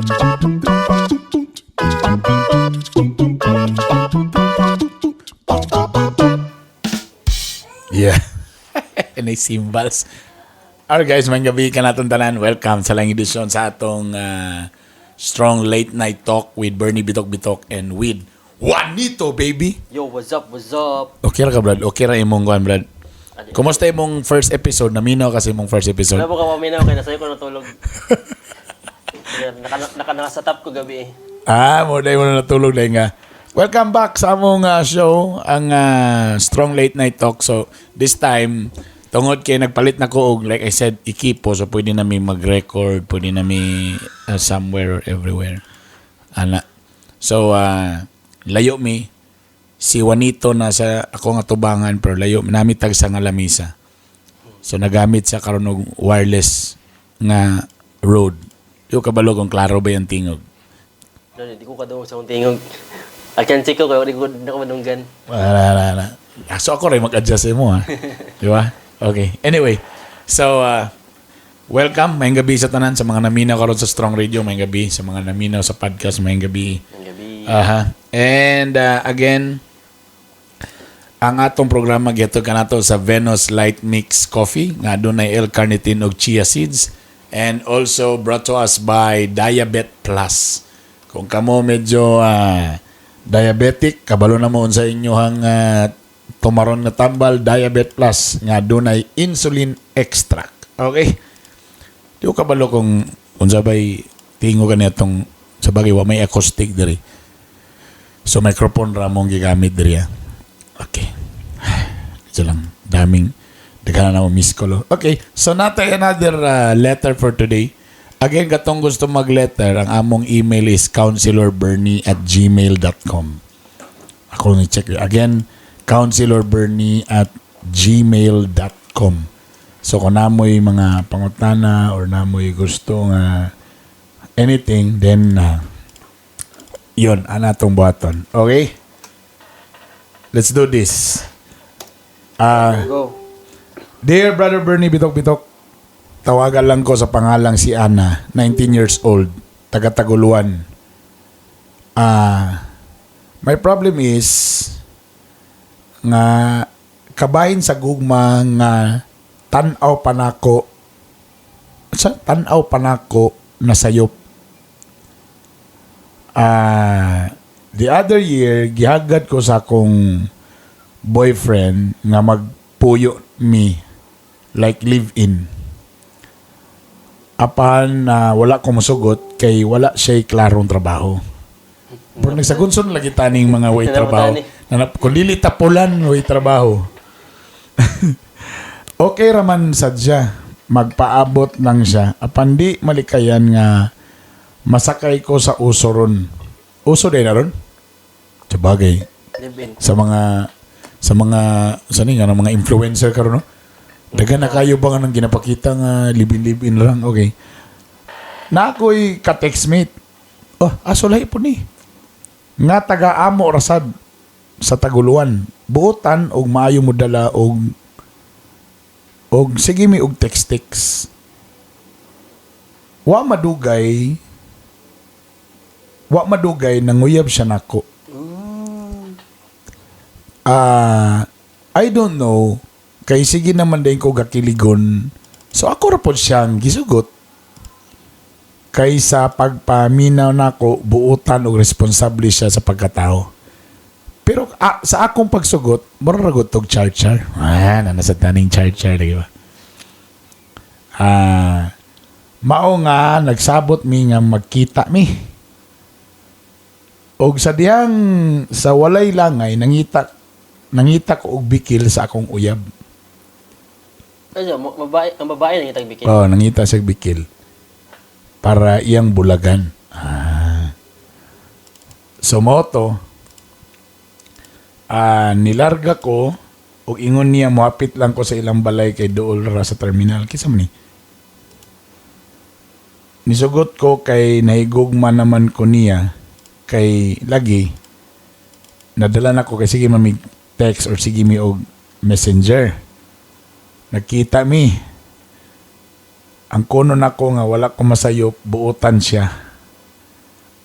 Yeah. Nay symbols. Alright guys, may gabi ka natin tanan. Welcome sa lang edisyon sa atong ah, Strong Late Night Talk with Bernie Bitok Bitok and with Juanito, baby. Yo, what's up, what's up? Okay ra ka, Brad? Okay ra imong kuan, Brad? Kumusta imong first episode? Naminaw kasi imong first episode. Wala mo ka maminaw kay nasa'yo ko natulog. Kaya naka, naka, naka sa top ko gabi eh. Ah, mo dahil mo na natulog dahil nga. Welcome back sa among ah, show, ang ah, Strong Late Night Talk. So, this time, tungod kay nagpalit na ko og like I said, ekipo. So, pwede nami mag-record, pwede nami ah, somewhere or everywhere. Ana. So, ah, layo mi. Si Juanito na sa ako nga tubangan pero layo nami tag sa nga lamisa. So nagamit siya karon wireless nga road. Yo kabalo kung klaro ba yung tingog. No, di ko kadungog sa akong tingog. I can check ko kaya di ko na ko manunggan. Wala, wala, wala. Ah, So ako rin mag-adjust mo ha. Di ba? Okay. Anyway, so uh, welcome. Mayang gabi sa tanan sa mga naminaw karon sa Strong Radio. Mayang gabi sa mga naminaw sa podcast. Mayang gabi. Ang gabi. Aha. And uh, again, ang atong programa geto kanato sa Venus Light Mix Coffee nga dunay L-carnitine ug chia seeds and also brought to us by Diabet Plus. Kung kamo medyo ah, diabetic, kabalo na mo sa inyohang uh, tumaron nga tambal Diabet Plus nga dunay insulin extract. Okay? Di ko kabalo kung unsa bay tingo ka nitong sa bagay wa may acoustic diri. So microphone ra mong gigamit diri. ah. Okay. Ito lang daming daghan na mo miss call. Okay, so natay another uh, letter for today. Again, katong gusto mag-letter, ang among email is counselorbernie at gmail.com. Ako ni check. Again, counselorbernie at gmail.com. So kung namoy mga pangutana or namoy gusto nga anything, then uh, yun, ana tong buhaton. Okay? Let's do this. Ah, Go. Dear Brother Bernie Bitok Bitok, tawagan lang ko sa pangalang si Ana, 19 years old, taga Taguluan. Ah, my problem is nga kabahin sa gugma nga tan-aw panako sa tan-aw panako na sayop. Ah, the other year gihagad ko sa akong boyfriend nga magpuyo me like live in. Apan na wala ko masugot kay wala siya klarong trabaho. Pero nagsagunson lagi taning mga way trabaho. Nanap, kung dili tapulan way trabaho. okay raman sadya. Magpaabot lang siya. Apan di malikayan nga masakay ko sa uso ron. Uso din na ron? Sabagay Live in. sa mga sa mga sa nga ng mga influencer karon no. Daga na kayo ba nga nang ginapakita nga libin-libin lang okay. Na ako'y ka-textmate. Oh, asolay po ni. Nga taga-amo rasad sa Taguluan. Buotan og maayo mo dala og og sige mi og text-text. Wa madugay wa madugay nanguyab siya nako. Ah, I don't know. Kay sige naman din ko gakiligon. So ako ra pod siyang gisugot. Kay sa pagpaminaw nako buutan og responsable siya sa pagkatao. Pero ah, sa akong pagsugot, maragot og char-char. Ah, na nasa taning char-char, di ba? Ah, mao nga nagsabot mi nga magkita mi. Og sa diyang sa walay langay nangita nangita ko og bikil sa akong uyab. Ano, ma- babae, ang babae na itag bikin. Oh, nangita siya bikil para iyang bulagan. Ah. So moto ah nilarga ko ug ingon niya moapit lang ko sa ilang balay kay duol ra sa terminal kisa man ni. Nisugot ko kay nahigugma naman ko niya kay lagi nadala na ko kay sige mamig text or sige mi og messenger. Nagkita mi. Ang kuno nako nga wala ko masayop, buutan siya.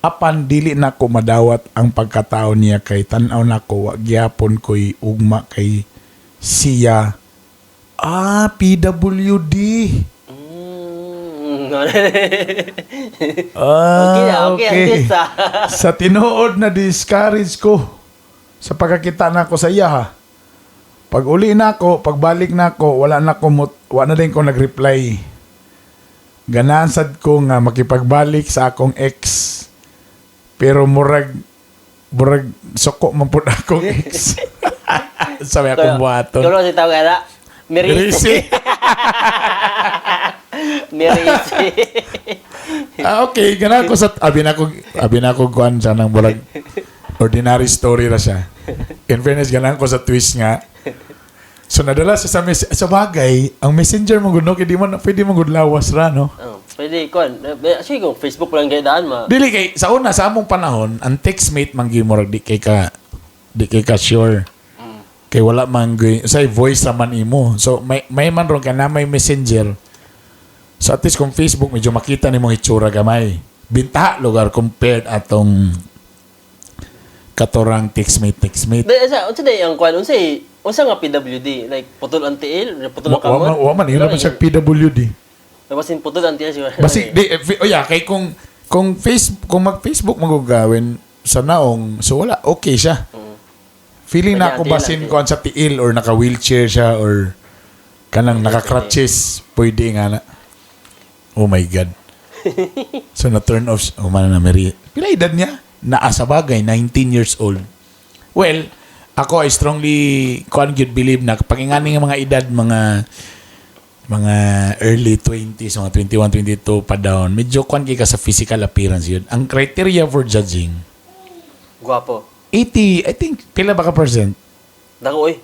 apan dili na ko madawat ang pagkatao niya kay tan-aw na ko wa gyapon ko'y ugma kay siya ah PWD Mm. ah okay, okay, okay. Sa, tinuod na discourage ko sa pagkakita na ko sa iya ha. Pag uli na ako, pagbalik na ako, wala na ko wala na din ko nag-reply. Ganahan sad ko nga makipagbalik sa akong ex. Pero murag murag suko man pud akong ex. Sabi akong buhaton. Kalo si tawag na. Mirisi. Risi. Mirisi. ah, okay, ganahan ko sa abi na ko abi na ko kuan sa nang murag ordinary story ra siya. In fairness, ganahan ko sa twist nga. So nadala siya sa mes- sa bagay, ang messenger mo gud no kay di mo na- pwede mo gud lawas ra no. oh, pwede ko. Sige kung Facebook lang kayo daan ma. Dili kay sa una sa among panahon, ang textmate man gyud murag di kay ka di kay ka sure. Kay wala man gyud say voice man imo. So may may man ron ka na may messenger. So at least kung Facebook medyo makita nimo itsura gamay. Bintaha lugar compared atong katorang textmate textmate. Dahil sa, unsa day ang kwan, unsa unsa nga PWD? Like putol ang tiil, putol ang kamot. wa- wa man ira man siya PWD. Basin putol ang tiil siguro. Basi di eh, oh yeah, kay kung kung face kung mag Facebook mo gawin sa naong so wala okay siya. Mm. Feeling na ako basin ko sa tiil or naka wheelchair siya or kanang naka crutches pwede nga na. Oh my god. so na turn off oh man na Mary. Pila edad niya? Naa sa bagay 19 years old. Well, ako I strongly kuan gyud believe na kapag ingani nga mga edad mga mga early 20s, mga 21, 22 pa down, medyo kuan kay ka sa physical appearance yun. Ang criteria for judging, Guwapo. 80, I think, pila ba ka percent? Dako oy.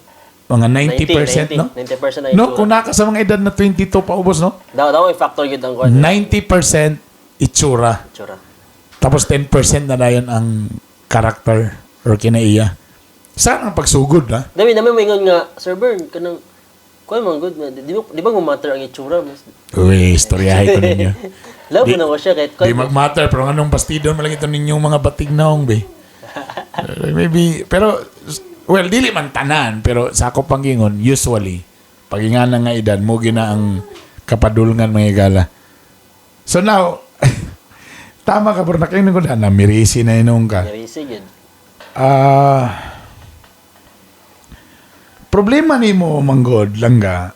Mga 90%, 90, no? 90% na No, itsura. kung naka sa mga edad na 22 pa ubos, no? Daw daw ay factor gyud ang kwan. 90% itsura. Itsura. Tapos 10% na na yun ang character or kinaiya. Saan ang pagsugod, ha? Dami naman may nga, Sir Bern, kanang kuan man good man. Di, di, ba- di ba mo matter ang itsura mas. Uy, istoryahay ko ninyo. Love Di- na ko siya kahit Di mag-matter, pero anong bastidon mo lang ito ninyong mga batig naong, be? Uh, maybe, pero, well, dili man tanan, pero sa ako panggingon, usually, pagingan na nga edad, mo gina ang kapadulngan mga gala. So now, tama ka, pero nakinig ko na, namirisi na inong ka. Narisi gyud. Ah, problema ni mo, manggod, langga,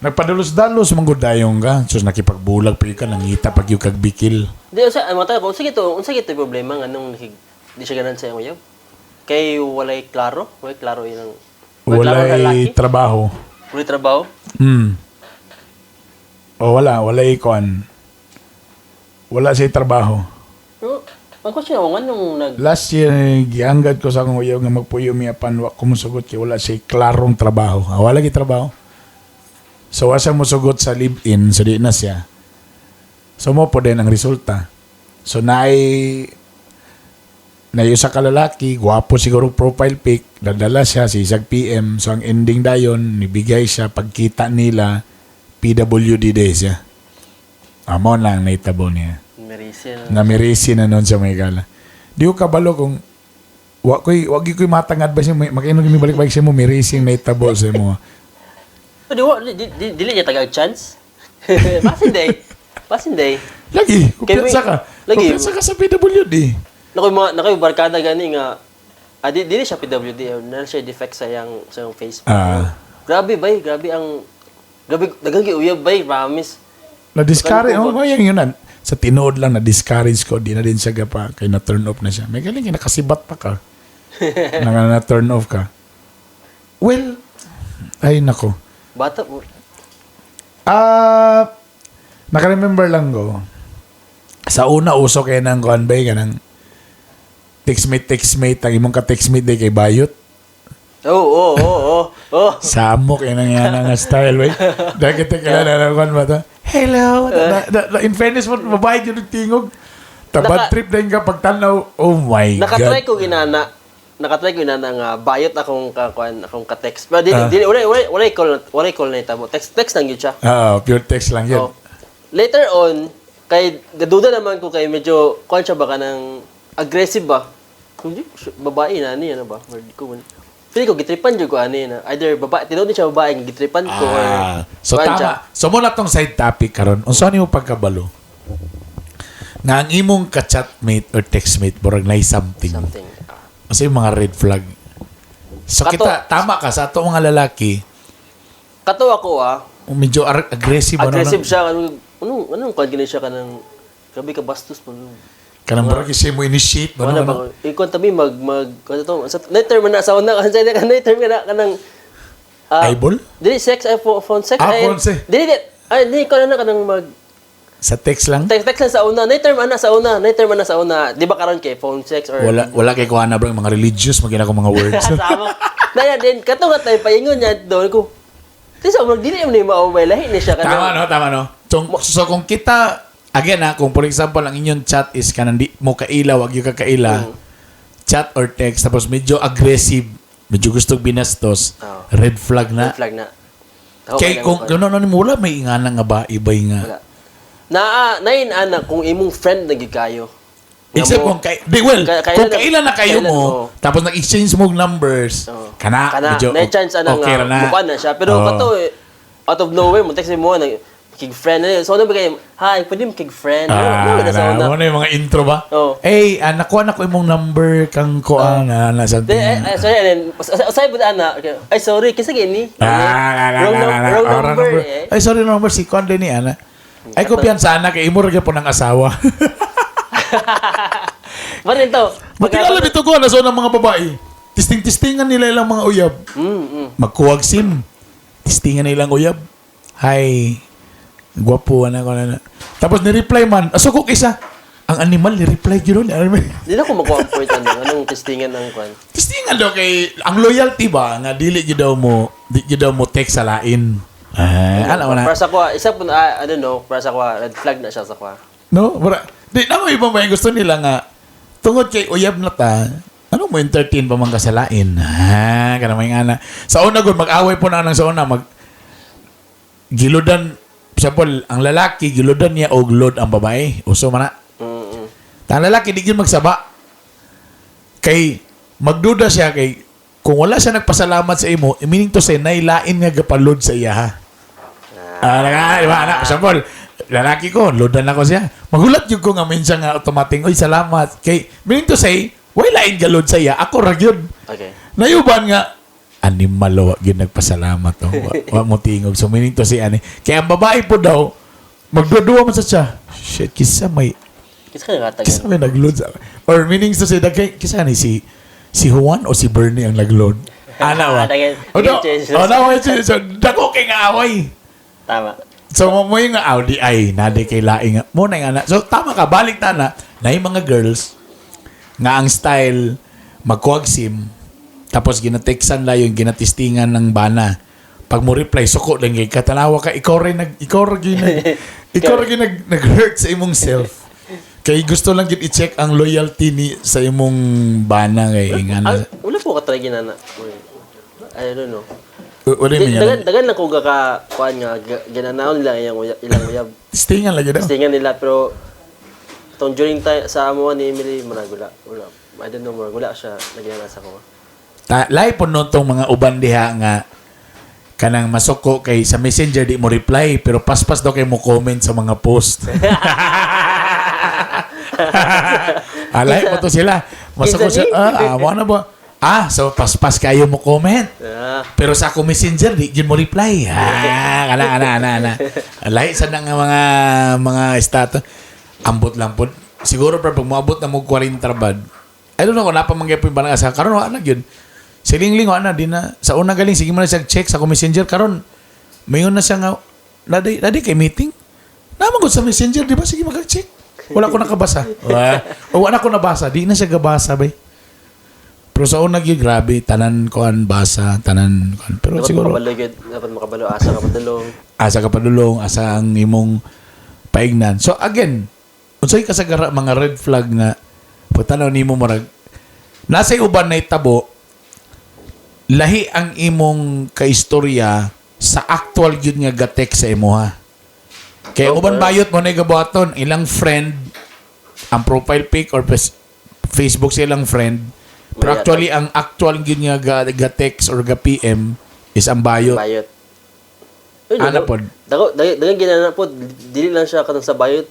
nagpadalos-dalos manggod dayong ka. So, nakipagbulag pa ka, nangita pag yung kagbikil. Di unsa ang mata unsa gito, unsa gito problema nga nung di siya ganan sa imo Kay walay klaro, walay klaro yun ang klaro na Walay trabaho. walay trabaho. Hmm. O wala, walay kuan. Wala siya trabaho. No, ako nga nung nag Last year, gianggad ko sa akong uyaw nga magpuyo mi apan wa ko musugot wala siya klarong trabaho. Ah, wala gi trabaho. So asa mo sugot sa live-in, so di na siya. So mo po din ang resulta. So naay na usa ka lalaki, gwapo siguro profile pic, dadala siya si isag PM. So ang ending dayon, nibigay siya pagkita nila PWD day siya. Amo na ang naitabo niya Marisi na. namirisi na noon sa may gala. Di ko kabalo kung wa ko'y wag ko'y matangad ba siya may makainom kami balik-balik siya mo mirisi na itabo sa mo. Oh, di wa di, di, di, dili niya tagag chance. Pasin day. Pasin day. Lagi, kumpiyansa Kay- ka. lagi. Kumpiyansa ka sa PWD. Nakoy mga nakoy barkada gani nga ah, di, dili siya PWD, eh, na siya defect sa yang sa yang Facebook. Ah. Grabe bay, grabe ang grabe dagang uyab bay, promise. Na-discourage, Ano oh, po ba? Na. Sa tinood lang, na-discourage ko. Di na din siya gapa. Kaya na-turn off na siya. May galing, nakasibat pa ka. na nga na-turn off ka. Well, ay nako. Bata mo. Ah, naka-remember lang ko. Sa una uso kay nang kuan bay kanang textmate textmate ang imong ka textmate day kay bayot. Oh, oh, oh, oh. Oh. Samok yan ang yan ang style way. Dahil kita kailan na kuan ba to? Hello. Na, na, na, in fairness mo babae yun yung tingog. Tabad Naka- trip din ka pagtanaw. Oh my Nakatry god. ko ginana. Nakatry ko ginana nga bayot akong ka kuan akong ka text. Pero dili Ah. dili wala wala wala call wala call na itabo. Text text lang gyud siya. Ah, pure text lang yun. Oh. Later on, Kay gaduda naman ko kay medyo kuan siya ba ka ng aggressive ba? Hindi babae na ni ano ba? Word ko man. Pili ko gitripan jud ko ani na either babae tinuod ni siya babae gitripan ko or Ah, so kuan siya. tama. So muna tong side topic karon. Unsa nimo pagkabalo? Nga ang imong ka-chatmate or textmate murag nay something. something. Kasi yung mga red flag. So Kato- kita tama ka sa ato mga lalaki, Kato ako ah, medyo ar- aggressive, aggressive ano, siya kanang anong anong gani siya kanang grabe ka bastos mo. Kanang murag siya mo initiate mo Wala ba? Ikon tabi mag mag ano to? Sa night term na sa una kasi na night term na kanang ah, Eyeball? Dili sex ay phone, phone sex Ah, ay. phone sex. Dili dili. Ay dili ko na kanang mag Sa text lang. text text lang sa una. Night term ana sa una. Night term ana sa una. Di ba karon kay phone sex or Wala wala kay kuha na bro mga religious magina ko mga words. Sama. Naya din kato nga tay paingon niya doon ko. Di sa mag dili mo ni mao may lahi ni siya tama kanang. no, tama no. So, so kung kita again ha, kung for example ang inyong chat is kanang di mo kaila, wag yung kakaila. Mm. Chat or text tapos medyo aggressive, medyo gusto binastos, Oo. red flag na. Red flag na. Kay kaya kung ko- ano ano wala may ingana nga ba ibay nga. wala. Na nain ana kung imong friend na kayo. Except mo- kung kay, di, well, Kaya- kaya kung na- kailan na kayo kailan mo, tapos nag-exchange mo numbers, Oo. kana, kana medyo, na chance ana okay nga na. mukha na siya pero kato eh, out of nowhere mo text mo na kig friend na yun. so ano ba kayo hi pwede mo kig friend ano Ah, ano na na, una mo na yung mga intro ba? Oo. Eh, ah, nakuha na ko imong number kang kuha na, na something. Then, eh, eh, sorry, and then, with ana, okay, ay, sorry, kasi gini. Ah, na, na, wrong, na, num- na, na. wrong Oh, number, eh. Ay, sorry number. Si Conde ni Ana. Ay, kumpiyansa na kay imo rin po ng asawa. Ba't ito? Ba't alam ito ko na so ng mga babae? Tisting-tistingan nila ilang mga uyab. Mm, mm. Magkuwag sim. Tistingan nila ilang uyab. Hi. Gwapo na ko na. Tapos ni-reply man. Aso ko kisa. Ang animal, ni-reply yun. Ano ba? Di na ko point ano, anong testingan ng kwan. Tistingan daw kay ang loyalty ba nga dili gyud daw mo di gyud daw mo text sa lain. Ah, alam mo na. Para sa kwa, isa po, na, I don't know, para sa kwa, red flag na siya sa kwa. No? Para, di na mo ibang may gusto nila nga tungod kay uyab na ta. Ano mo entertain pa man ka sa lain? Ha, kana may ana. Sa una gud mag-away po na nang sa una mag giludan example, ang lalaki giludan niya og load ang babae. Uso man na. Mm, mm. Ang lalaki di magsaba. Kay magduda siya kay kung wala siya nagpasalamat sa imo, meaning to say nailain nga gapalod sa iya ha. Ah, nga, di ba, anak? Example, lalaki ko, loadan ako siya. Magulat yung ko nga minsan nga automatic, oy, salamat. Kay, meaning to say, why lain galod sa iya? Ako ra gyud. Okay. Nayuban nga, animal wa gyud nagpasalamat oh. Wa, wa mo tingog. So meaning to say ani. Kaya ang babae po daw magduduwa man sa siya. Shit, kisa may Kisa may nagload sa or meaning to say dagkay kisa ni si si Juan o si Bernie ang nagload. Ana wa. Dagay- O no, dagay changes. o na wa so dako kay nga away. Tama. So mo mo yung Audi ay nade kay laing. Mo na nga. So tama ka balik ta na na yung mga girls nga ang style magkuwag sim tapos ginateksan la yung ginatistingan ng bana. Pag mo reply suko lang kay katanawa ka ikaw rin nag ikaw rin nag ikaw rin nag nag-hurt sa imong self. Kay gusto lang gid i-check ang loyalty ni sa imong bana kay nga Ah, na. wala po ka try ginana. I don't know. What do you mean? Dagan, dagan lang ko ka, kuan nga, ga- ginanaon nila ilang uyab, ilang uyab. Tistingan lang yun. Testingan nila, pero tong during time sa amo ni Emily, marag wala. I don't know, marag wala siya nagyana sa ko. Ta lahi po nun tong mga uban diha nga kanang masuko kay sa messenger di mo reply pero paspas daw kay mo comment sa mga post. Alay po to sila. Masuko siya. ni? Ah, amo na ba? Ah, so paspas kayo mo comment. Ah, Pero sa ako messenger di gyud mo reply. Ah, kana kana kana kana. Lahi sa nga mga mga status ambot lang po. Siguro pa pag moabot na mo 40 bad. I don't know kung napa mangyay po yung banang asa. Karon wala na gyud. Silingling ana di na sa una galing sige mo na siya check sa ako messenger karon. Mayon na siya nga ladi ladi kay meeting. Naman gud sa messenger di ba sige mag-check. Wala ko nakabasa. Wa- o wala ko nabasa. Di na siya gabasa bay. Pero sa una gyud grabe tanan koan basa, tanan koan. Pero dapat siguro makabalo. Dapat makabalo. Asa ka padulong. asa ka padulong, asa ang imong paignan. So again, unsay kasagara mga red flag nga pagtanaw nimo marag nasay uban na tabo lahi ang imong kaistorya sa actual gyud nga gatek sa imo ha. Kaya Oh, uban bayot mo na gabuhaton, ilang friend, ang profile pic or Facebook silang friend. Pero actually, ang actual yun nga ga, ga text or ga PM is ang bayot. Bayot. Ano? Dago, dago, dagang ginana po, dili lang siya kanang sa bayot.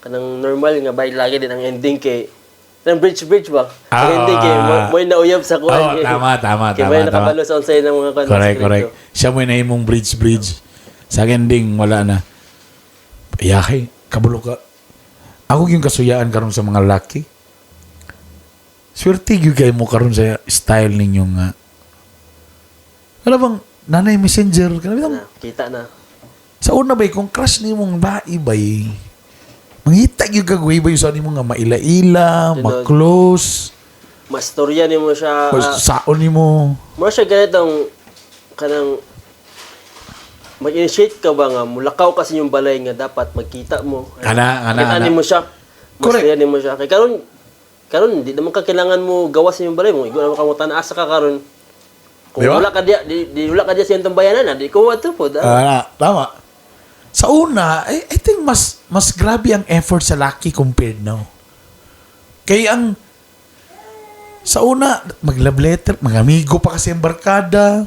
Kanang normal nga bayot lagi din ang ending kay Kanang bridge-bridge ba? Ah, ang ending kay mo, ah. mo nauyab sa kuhan. Oo, tama, tama, Kay tama, tama. nakabalo sa unsay ng mga kuhan. Correct, correct. Siya mo na imong bridge, bridge. Sa akin ding, wala na. Yahay, kabulo ka. Ako yung kasuyaan karon sa mga laki. Swerte yung kayo mo karon sa style ninyo nga. Ano bang, nanay messenger, kanami Na, kita na. Sa una bay, kung crush ni mong bae bay, mangita yung kagway bay sa ni mo nga maila-ila, Tinod. ma-close, Mastorya ni mo siya. o ah, saon ni mo. Mo siya ganitong kanang mag-initiate ka ba nga mulakaw kasi yung balay nga dapat magkita mo. Kana, kana, Kita kana. mo siya. Correct. Correct. mo siya. Kay karon karon di naman ka kailangan mo gawas yung balay mo. Igo naman ka mo asa ka karon. Kung Di ba? wala ka diya, di, di wala ka diya sa iyong bayanan na, di ko wato po. Da. Ah, tama. Sa una, I, I think mas mas grabe ang effort sa laki compared now. Kaya ang sa una, mag-love letter, mga amigo pa kasi ang barkada.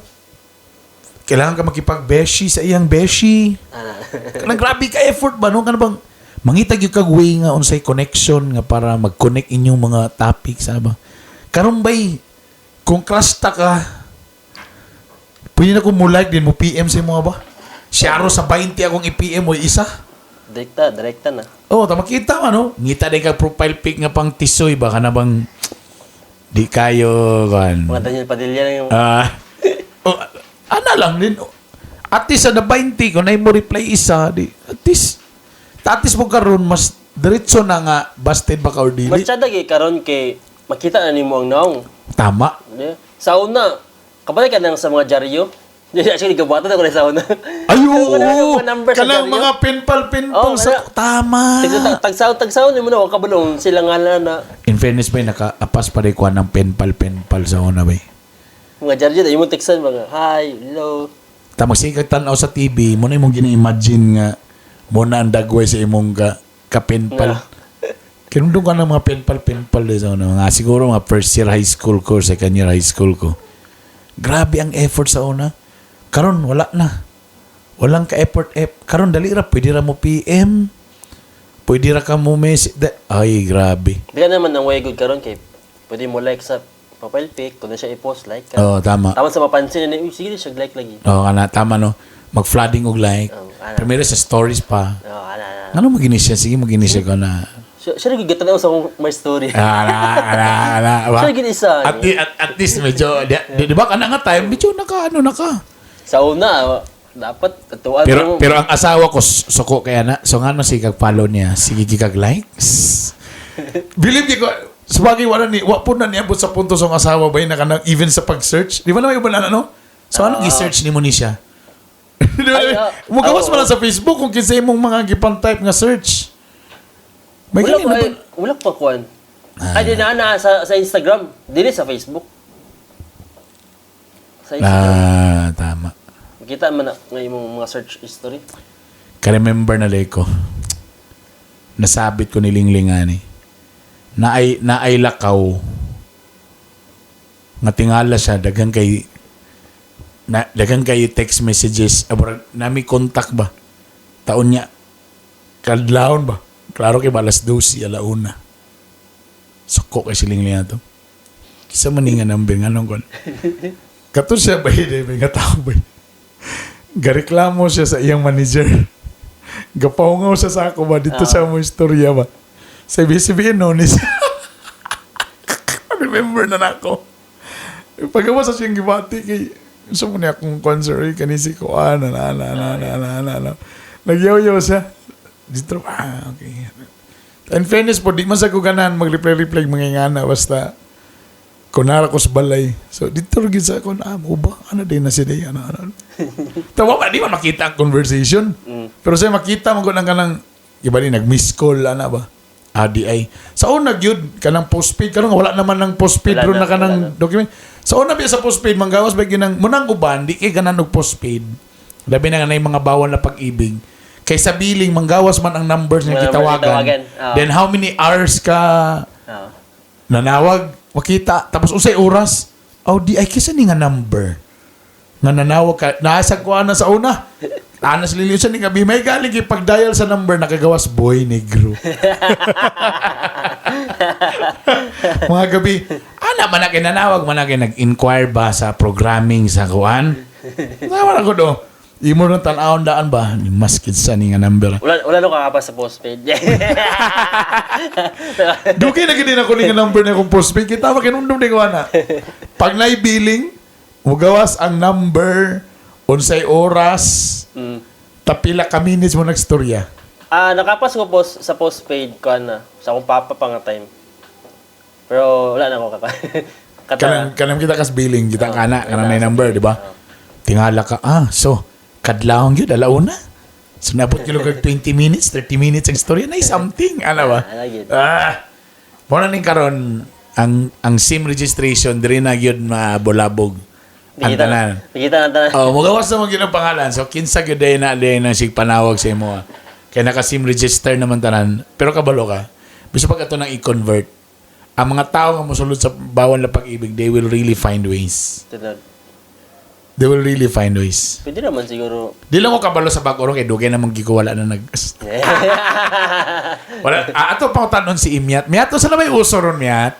Kailangan ka makipag-beshi sa iyang beshi. Ana. Kanang grabe ka effort ba no? Kanang bang mangitag yung kagway nga unsay connection nga para mag-connect inyong mga topics ba? Karon bay kung crush ta ka pwede na ko mo like din mo PM sa mga ba? Siyaro sa 20 akong i-PM mo isa. direkta, direkta na. Oh, ta makita man no. Ngita din ka profile pic nga pang tisoy ba kana bang di kayo kan. Mga Daniel Padilla na yung Ah. oh, ana lang din. At least sa na 20 kung na mo reply isa, di at least at least mo karon mas diretso na nga busted ba ka or dili. Mas eh, karon kay makita na nimo ang naong. Tama. Di? Sa una, kabalik ka nang sa mga dyaryo. Actually, gabatan ako na sa una. Ayo. Wala yung mga numbers sa Kanang mga tama. Tag- Tagsaw, tagsaw ni mo na, wag kabalong. Sila nga na na, In fairness ba naka-apas pa rin ko ng pinpal sa una ba. mga dyaryo, yung mo teksan, mga, hi, hello. Tama sigag tanaw sa TV, mo na imong gina-imagine nga mo na ang dagway sa imong ka, ka-pinpal. Kinundong ka ng mga pinpal-pinpal din sa una. Mga siguro mga first year high school ko, second year high school ko. Grabe ang effort sa una. Karon wala na. Walang ka-effort. Eh, karon dali ra, pwede ra mo PM. Pwede ra ka mo message. Ay, grabe. Di ka naman ang way good karon kay pwede mo like sa profile pic, kung na siya i-post, like ka. Oo, tama. Tama sa mapansin na, sige, siya like lagi. Oo, kana, tama no. Mag-flooding og like. Oo, ana. Primero sa stories pa. Oh, ana, ana. Ano maginis siya? Sige, maginis siya ko na. Siya, rin gigatan ako sa akong my story. Ala, ala, ala. Ba? Siya gid isa. At, at, at least medyo, di, di, di ba ka na nga time, medyo naka, ano, naka. Sa una, dapat, tatuan Pero, mo. pero ang asawa ko, suko kaya na, so nga no, si kag-follow niya, sige kag likes. Believe ko, sabagay wala ni, wa po na niabot sa punto sa asawa ba yun, na even sa pag-search. Di ba naman iba na, ano? So, anong i-search ni mo ni siya? Di ba? Ay, ah, Mugawas mo lang sa Facebook kung kinsa imong mga gipang-type nga search. May wala ganyan pa, na ay, ba? wala pa kuan. Ay, di na, na, sa, sa Instagram. Dili sa Facebook. Sa. Ah, tama. Makita man na ng imong mga search history. ka-remember na lay ko. Nasabit ko ni Linglingani. Na ay na ay lakaw. Nga tingala siya daghang kay na daghang kay text messages abra nami contact ba. Taon niya kadlawon ba. Klaro kay balas 12 alauna. Suko kay si Linglingan to. Kisa man nga number nga nung kon. Kato siya ba hindi may nga tao ba? Gareklamo siya sa iyang manager. Gapaungaw siya sa ako ba? Dito siya mo istorya ba? Sabi sabihin no ni siya. Remember na nako. Pagkawa sa siyang gibati kay gusto mo niya akong concert eh, kanisi ko ah na na na na na na na na nagyaw-yaw siya dito ah okay in fairness po di man sa ko ganan mag-reply-reply mga ingana basta kunara ko sa balay. So, dito rin sa ako, ah, mo ba? Ano din na siya day? Ano, ano? Tawa pa, di man makita ang conversation. Pero siya makita mo ko nang kanang, iba din, nag-miss call, ano ba? ADI. Sa una, yun, kanang postpaid, kanang wala naman ng postpaid, Wala ron na, na kanang wala document. Sa una, biya sa postpaid, manggawas ba ginang, munang uban, di kay ganang postpaid. Labi na nga na yung mga bawal na pag-ibig. Kay sa billing, manggawas man ang numbers gitawagan. gitawagan, oo. Then how many hours ka Ah. nanawag, makita, tapos usay oras, oh di ay kisa ni nga number. Nga nanawag ka, nasa ko na sa una. Anas liliw siya ni gabi, may galing yung pag-dial sa number, nakagawas, boy negro. Mga gabi, ana man na kinanawag, man na nag-inquire ba sa programming sa kuan? Naman ako do. Imo nang tanawon daan ba? Ni maskid sa ni nga number. Wala, wala nung kakapa sa postpaid. Dugay na gini na ko ni nga number na akong postpaid. Kita ba kinundom ni ko na. Pag nai billing, mugawas ang number, unsay oras, mm. tapila ka minutes mo nagstorya. Ah, nakapas ko post, sa postpaid ko na. Sa akong papa pa nga time. Pero wala na ako kaka. Kanang kanang kita kas billing, kita kana kanang na number, di ba? Tingala ka, ah, so kadlawon gyud alauna. So nabot gyud kag 20 minutes, 30 minutes ang storya na something, ano ba? Ah, lagi. Ah. Mo na ning karon ang ang SIM registration diri na gyud mabulabog. Ang tanan. Nakita na tanan. Oh, magawas na mo gyud ang pangalan. So kinsa gyud day na day na sig panawag sa imo. ah. Kaya naka SIM register naman tanan. Pero kabalo ka. Biso pag ato nang i-convert, ang mga tao nga mosulod sa bawal na pag-ibig, they will really find ways. Tunod. They will really find ways. Pwede naman siguro. Di lang ko kabalo sa bag-oro kay dugay namang gikuwala na nag Wala ah, ato pa ko tanon si Imyat. Miat to sa may uso ron Miat.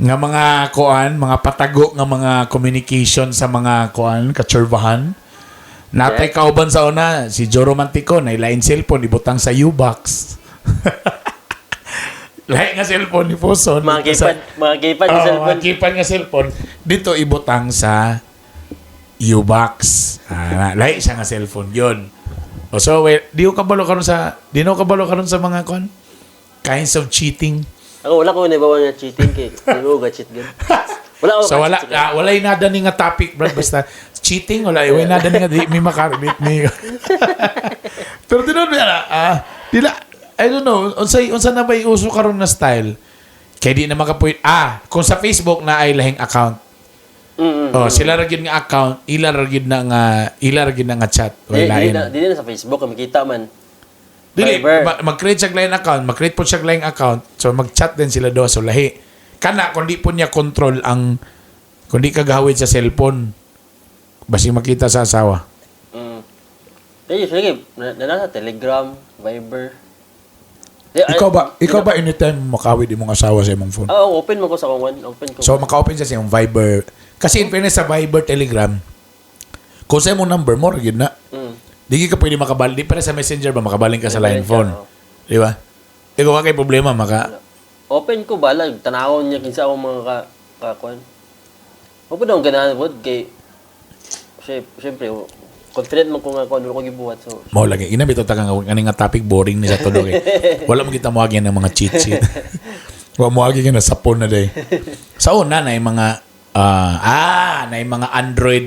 nga mga kuan, mga patago nga mga communication sa mga kuan, katsurbahan. Natay kauban sa una, si Joe Romantico, na ilain cellphone, ibutang sa U-box. Lahi nga cellphone ni Poson. mga keypad, mga Oh, sa cellphone. mga keypad nga cellphone. Dito ibutang sa U-box. Ah, lahi siya nga cellphone yun. O so, well, di ko kabalo karon sa di no kabalo karon sa mga kon kinds of cheating. Ako wala ko nabawa nga cheating kay. Ko ga cheat gan. Wala ako So wala ah, wala nada ni nga topic brad basta cheating wala wala nada ni nga di mi makarelate ni. Pero tinon na ah dila I don't know unsay unsa na ba uso karon na style kay di na makapuy ah kung sa Facebook na ay lahing account Mm. Oh, sila ra gyud nga account, ila ra gyud na nga ila ra gyud na nga chat. Di, Wala di, lain. na, di na sa Facebook kami kita man. Dili, ma- mag-create siya lain account, mag-create po siya lain account. So mag-chat din sila do so lahi. Kana kundi po niya control ang kundi kagawid sa cellphone. Basi makita sa asawa. Mm. Di, sige, na, na nasa Telegram, Viber. Di, Ikaw ba, ikaw ba anytime makawid imong asawa sa imong phone? Ah, oh, open mo ko sa akong one. Open ko. So maka-open siya sa imong Viber. Kasi in fairness sa Viber, Telegram, kung sa imong number mo, gyud na. mm. Di ka pwede makabalik. Di pa rin sa messenger ba makabaling ka sa line Makabaling ka, phone. Di ba? Ikaw ka kay problema, maka... Open ko bala, tanawon niya kinsa akong mga ka, kakuan. Open akong ganahan po kay Siyempre, oh, confident man ko nga kung ano ko gibuhat. So, Mao lagi ina bitaw ta nga nga topic boring ni sa tulo kay. Wala mo kita mo ng mga cheat sheet. Wa mo agi na sapon na day. Sa una na yung mga ah ah na yung mga Android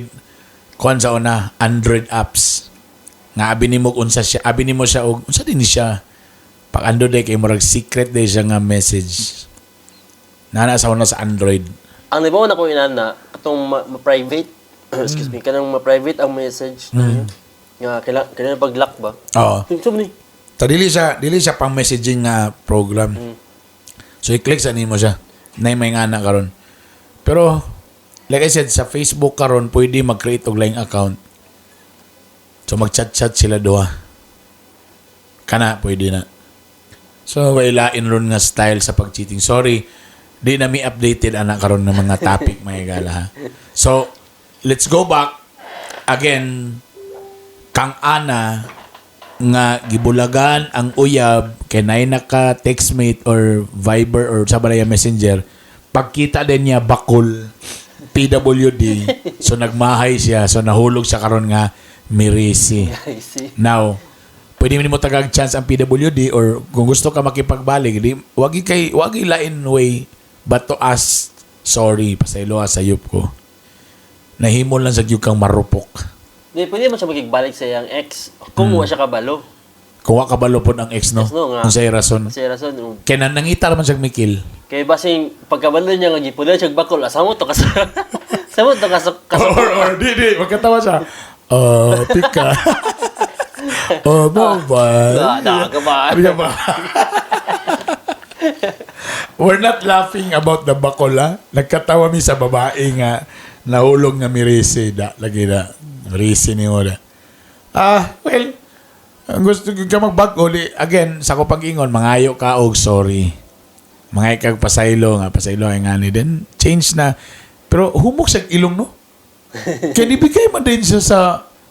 kuan sa una Android apps. Nga abi nimo unsa siya, abi nimo siya og unsa din siya. Pag ando day kay murag secret day siya nga message. Nana sa una sa Android. ang nabawa na ko inana, katong ma- ma-private, excuse me, kanang ma-private ang message. Mm. Nga, kailangan, kailangan pag-lock ba? Oo. Sum ni. So dili siya dili siya pang messaging nga program. Mm. So i-click sa nimo siya. Na may nga na karon. Pero like I said sa Facebook karon pwede mag-create og laing account. So mag-chat-chat sila duha. Kana pwede na. So wala ron nga style sa pag-cheating. Sorry, di na mi updated anak karon ng mga topic mga gala ha. So let's go back again kang ana nga gibulagan ang uyab kay nay naka textmate or Viber or sa balaya messenger pagkita din niya bakol PWD so nagmahay siya so nahulog siya karon nga mirisi now pwede mo tagag chance ang PWD or kung gusto ka makipagbalik di wagi kay wagi lain way but to ask sorry pasaylo sa sayop ko nahimo lang sa gyud kang marupok Di, pwede mo siya makigbalik sa iyang ex kung Hmm. mm. siya kabalo. Kuha ka balo pod ang ex no Ex, no, nga. unsay rason Kasi rason, um, kaya na nangita naman siya mikil kay basing pagkabalo niya nga gipulan siya bakol, asa mo to kas Asa mo to kas kas or, or, di, di, magkatawa siya. Uh, pika. oh, ba? Da, da ka ba? Sabi niya ba? We're not laughing about the bakola. Nagkatawa mi sa babae nga nahulog nga mirisi da lagi na mirisi ni Oda. Ah, well, ang gusto ko ka magbag uli again sa ko pag-ingon mangayo ka og sorry. Mga kag pasaylo nga pasaylo ay nga ni din change na pero humok sa ilong no. Kaya nibigay man din siya sa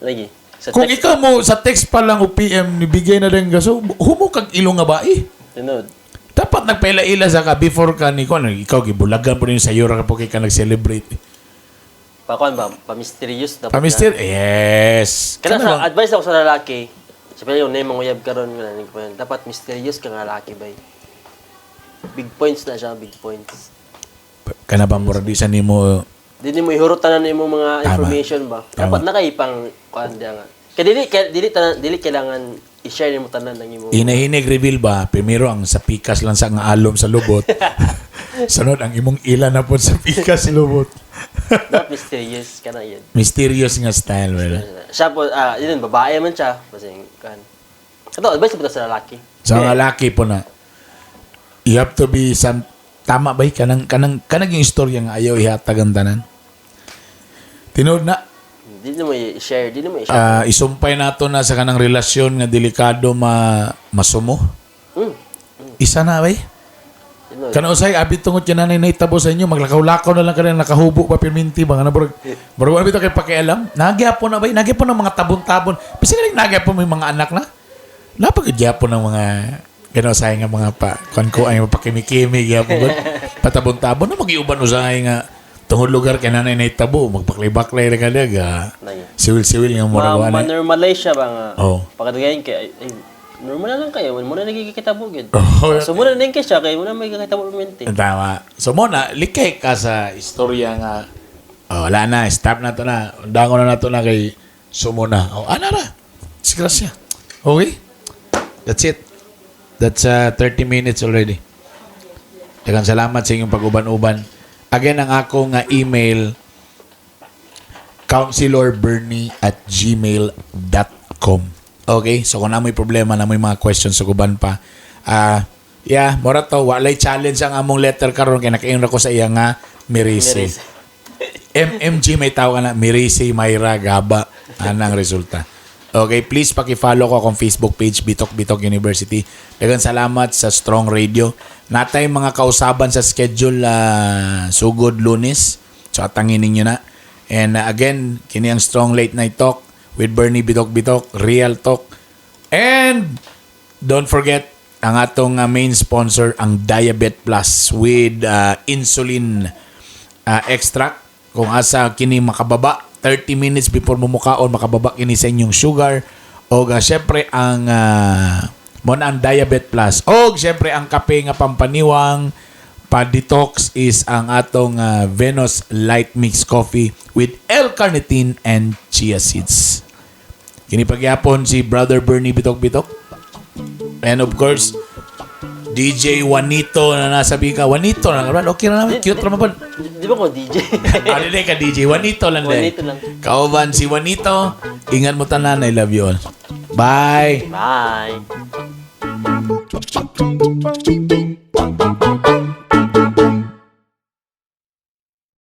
Lagi. Sa kung ikaw mo sa text pa lang o PM nibigay na rin gaso humok kag ilong nga ba eh. tinod. Dapat nagpaila-ila sa ka before ka ni Kon. Ikaw, gibulagan po rin sa Euro ka po kay ka nag-celebrate. Pakuan ba? Pa-mysterious dapat. Pamister? Yes. Kana sa bang- advice ako sa lalaki, sabi yung name mong uyab karon nga nang kuan, dapat mysterious ka nga lalaki bay. Big points na siya, big points. Kana ba mura di sa nimo Dili mo ihurutan na nimo mga Tama. information ba? Dapat na kay pang kuan diya nga. Kaya dili dili tanan dili kailangan i-share nimo tanan ng imo. Hinahinig reveal ba? Primero ang sa pikas lang sa nga alom sa lubot. Sunod ang imong ila na po sa pikas lubot. Dapat mysterious ka na yan. Mysterious nga style, well. Siya po, ah, yun, babae man siya. Kasi, kan. Ito, advice po sa lalaki. Sa nga laki po na you have to be some tama ba eh? kanang kanang kanang yung istorya nga ayaw ihatag ang tanan. Tinod na Hindi mo i-share, hindi mo i-share. Ah, isumpay nato na sa kanang relasyon nga delikado ma masumo. Hmm. Isa na bay. Yun, Kana usay abi tungod yan nanay nahitabo sa inyo maglakaw-lakaw na lang kanang nakahubo pa pirminti ba nga burag burag ano bitaw kay pakialam. Nagyapon na bay, nagyapon ng mga tabon-tabon. Bisa nga nagyapon yung mga anak na. Napagagyapon ng mga gano say nga mga pa kuan ko ay mapakimi-kimi gyapon gud. Patabon-tabon na magiuban usay nga tungod lugar kay nanay nahitabo magbaklay-baklay ra kada ga. na yun. Siwil-siwil yung Ma, murag ma-normalize siya ba nga? Oh. Pagkadagayin kay, ay, ay, normal na lang kayo. Muna nagkikita bugid. Oh, So, muna na siya kay muna may kakita mo minti. Tama. So muna, likay ka sa istorya nga oh, wala na, stop na to na. Dango na na to na kay sumo na. Oh, ana ra. Disgrasya. Okay? That's it. That's uh, 30 minutes already. Daghang salamat sa inyong pag-uban-uban. Again, ang ako nga email counselorbernie at gmail.com Okay? So, kung na may problema, na may mga questions sa guban pa, ah, yeah, mora to, walay challenge ang among letter karon kay nakaingon ako sa iya nga Mirisi. MMG may tawag na Mirisi Mayra Gaba anang resulta. Okay, please paki-follow ko akong Facebook page Bitok Bitok University. Dagan salamat sa Strong Radio. Natay mga kausaban sa schedule uh, sugod Lunes. So atangin ninyo na. And uh, again, kini ang Strong Late Night Talk with Bernie Bitok Bitok, Real Talk. And don't forget ang atong uh, main sponsor ang Diabet Plus with uh, insulin uh, extract kung asa kini makababa 30 minutes before mumukaon makababa kini sa inyong sugar. O uh, syempre ang uh, mo ang Diabet Plus. O syempre ang kape nga pampaniwang pa-detox is ang atong uh, Venus Light Mix Coffee with L-carnitine and chia seeds. Kini pagyapon si Brother Bernie Bitok Bitok. And of course, DJ Juanito na nasabi ka. Juanito na naman. Okay na naman. Cute naman po. Di, ba ko DJ? Ano din ka DJ? Juanito lang din. Juanito lang. Kauban si Juanito. Ingat mo tanan. I love you all. Bye. Bye.